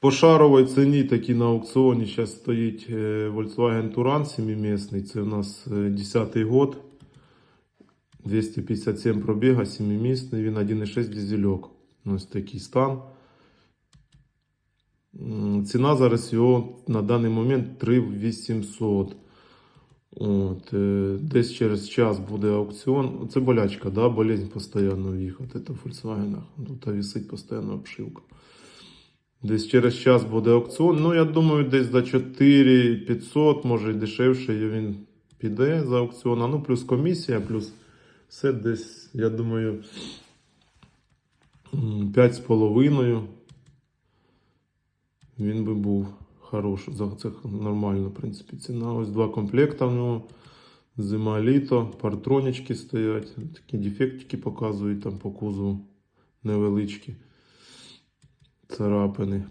По шаровій ціні такі на аукціоні зараз стоїть е, Volkswagen Touran 7-місний. Це у нас 10-й год. 257 пробіга, 7-місний. Він 1,6 дизельок. Ось такий стан. Ціна зараз його на даний момент 3800. От, е, десь через час буде аукціон. Це болячка, да? болезнь постійно їхати. Це в Volkswagen. Тут висить постійно обшивка. Десь через час буде аукціон. Ну, я думаю, десь за 4500, може дешевше він піде за аукціон. А ну, плюс комісія, плюс все десь, я думаю, 5,5 він би був хороший. Це нормально, в принципі, ціна. Ось два комплекта в нього. Зима літо, партронічки стоять, такі дефектики показують там по кузову невеличкі Кстати,